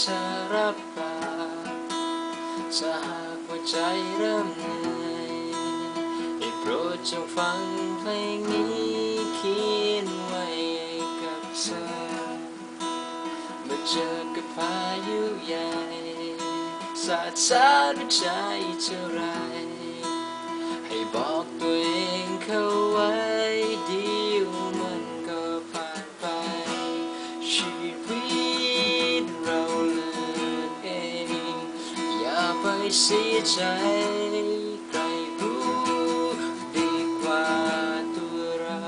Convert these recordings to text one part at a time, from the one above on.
เธอรับปากจะหากว่าใจเริ่มเหนื่อยได้โปรดจงฟังเพลงนี้เขียนไว้กับเธอเมื่อเจอกับพายุใหญ่สาดสาดใจเท่าไร เสียใจใครรู้ดีกว่าตัวเรา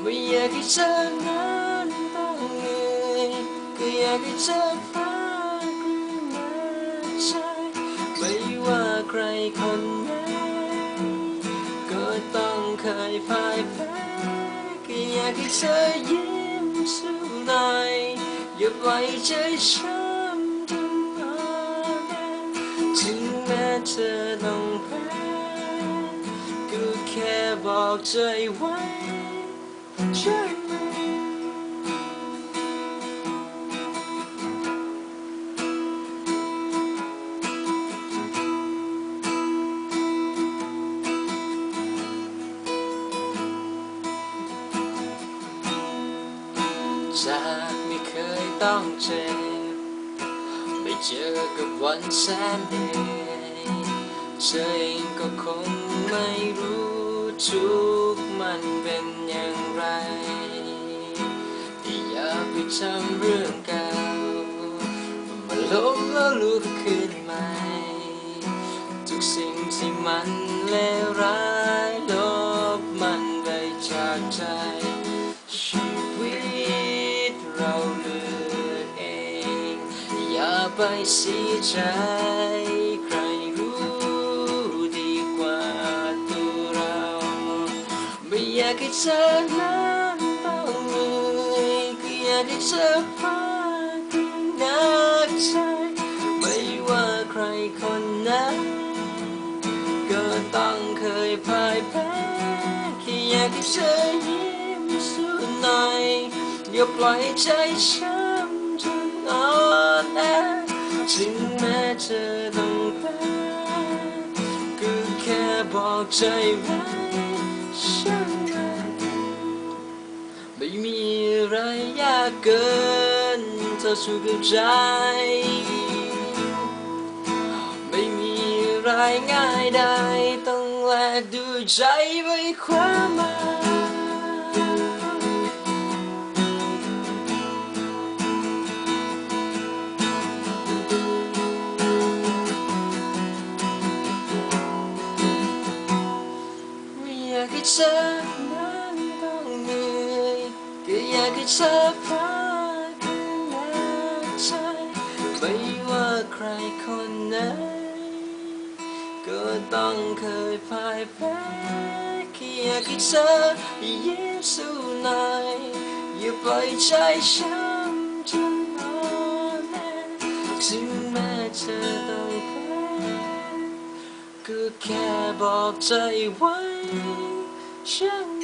ไม่อยากให้เธอนั้นต้องเหนื่อยก็อยากให้เธอพักหรือมาใช่ไม่ว่าใครคนไหนก็ต้องเคยพ่ายแพ้ก็อยากให้เธอยิ้มสู้หน่อยอย่าปล่อยใจช้ำ ต้องแพ้ก็แค่บอกใจไว้ใช่ไหมจากไม่เคยต้องเจ็บไม่เจอกับวันแสนเหนื่อย เธอเองก็คงไม่รู้ทุกมันเป็นอย่างไรที่อย่าไปจำเรื่องเก่ามาล้มแล้วลุกขึ้นใหม่ ทุกสิ่งที่มันเลวร้ายลบมันไปจากใจ ชีวิตเราเลือกเอง อย่าไปเสียใจากให้เธอนั้นต้องเหนื่อยก็อยากให้เธอพักนักใจไม่ว่าใครคนนั้น ก็ต้องเคยพ่ายแพ้แค่อยากให้เธอยิ้มสู้หน่อยอย่าปล่อยใจช้ำจนอ่อนแอถึงแม้เธอต้องแพ้ก็แค่บอกใจว้ช่ ไม่มีอะไรยากเกินเท่าสู้กับใจ ไม่มีอะไรง่ายได้ต้องแลกด้วยใจไว้ความหมายไม่อยากให้เธอ อยากให้เธอพักนักใจไม่ว่าใครคนไหนก็ต้องเคยพ่ายแพ้แค่อยากให้เธอยิ้มสู้หน่อยอย่าปล่อยใจช้ำจนอ่อนแอถึงแม้เธอต้องแพ้ก็แค่บอกใจไว้ช่าง